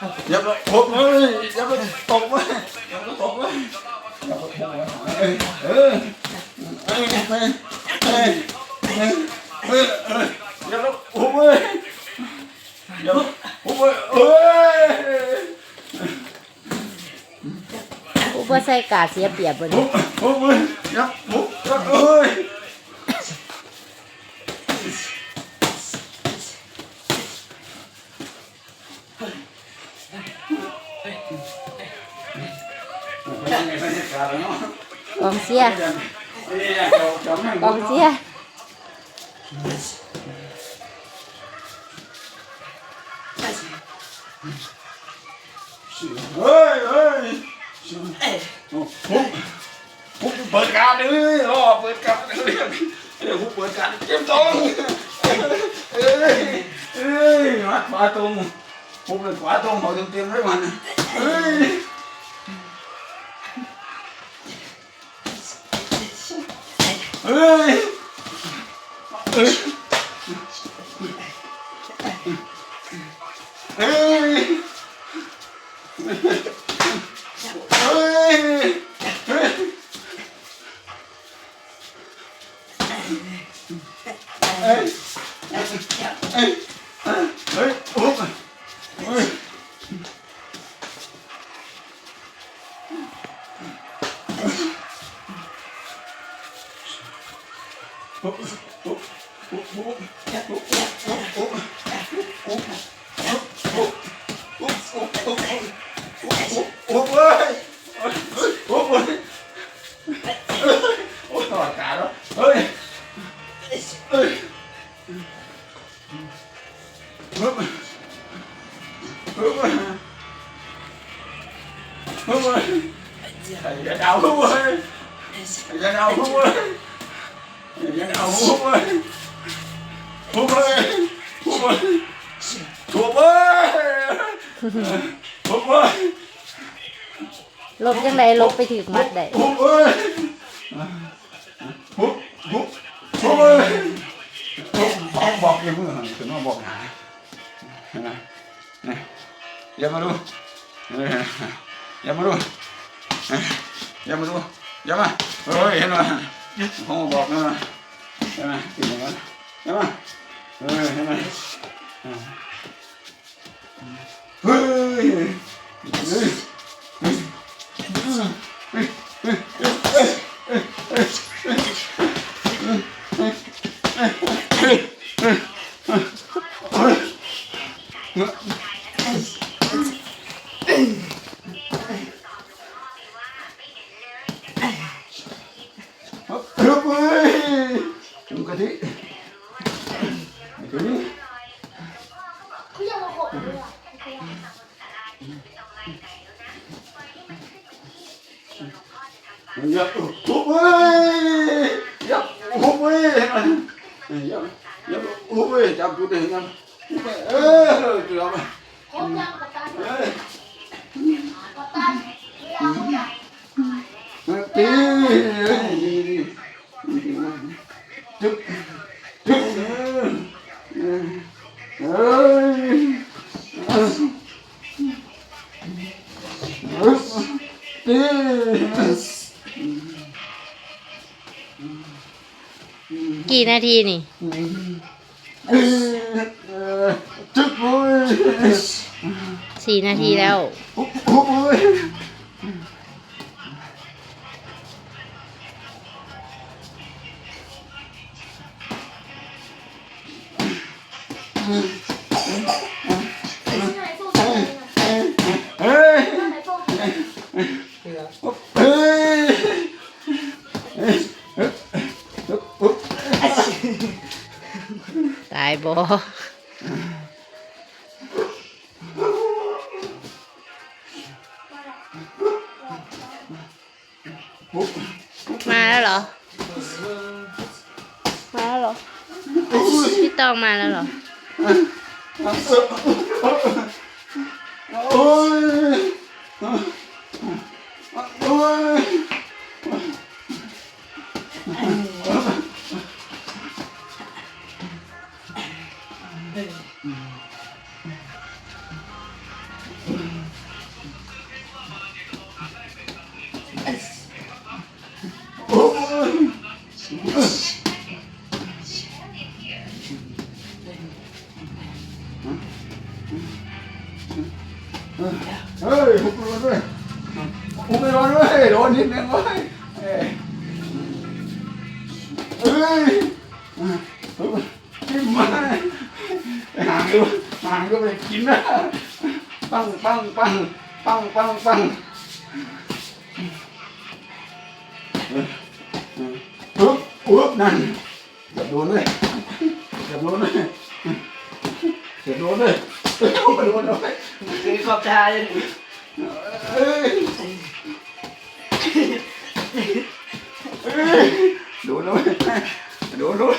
ยับเลยอย่าไยับเลยอย่าไปตบเลยเออเอยเออเอยเออเอออย่าไปหุบเลยอย่าไปหุบเลยเฮ้ยอุยใส่กาเสียเปียบเลยหุบเลยย่าหุ กองเสียกองเสียร์เฮ้ยเฮ้ยปุ๊บเปิดการเลยอ๋อเปิดการเรียกเรียกปุ๊บเปิดการเก็มตรงเฮ้ยเฮ้ยมาขวาตรงปุ๊บเลยขวาตรงเขาเตรียมไว้มันเฮ้ย เฮ้ยเฮ้ย Úp ơi Úp ơi Úp thỏ cả đó Ơi Ơi Úp Úp ơi Úp ơi Thầy ra đau Úp ơi Thầy ra đau Úp ơi ลบย่าเอาปุ๊บเอ้ยอย่าเอาปุ๊บเอ้ยอย่าเอาปุ๊บเอ้ยปุ๊บเอ้ยปุ๊บเอ้ยปุ๊บเอ้ยปุ๊บเอ้ยลบจังไดลบไปถึกมัดได้ปุ๊บเอ้ยปุ๊บปุ๊บปุ๊บเอ้ยปุ๊บบอกบอกยังมือหันขึ้นมาบอกหาเห็นไหมนี่อย่ามาดูเอย่ามาดูเอออย่ามาดูอย่ามาเฮ้ยเห็นไหม พ่อบอกนะเห็นไหมกินอย่างนั้นเห็นไหมเฮ้ยเห็นไหมเฮ้ยเฮ้ยฮึบ เขายังมาหกเลยอะมันยับฮึบเว้ยยับฮึบเว้ยมันยับยับฮึบเว้ยจับจุดเด่นยับฮึบเว้ยเออจุดเอาไปครบยังกับตันเอ้ยกับตันเวลาเขาใหญ่ตี กี่นาทีนี่สี่นาทีแล้วโตายบ่มาแล้วเหรอ มาแล้วเหรอ พี่ตองมาแล้วเหรอ ขึ้น เฮ้ยหุบลงด้วยหุบไปร้อนด้วยโดนนิดนึงเว้ยเอ้ยเฮ้ยหุบขึ้นมา หางก็หางก็ไปกินนะปังปังปังปังปังปังฮึบฮึบนั่นอย่าโดนเลยอย่าโดนเลยอย่าโดนเลยอย่าโดนเลยคือขอบใจเอ้ยเอ้ยโดนเลยโดนเลย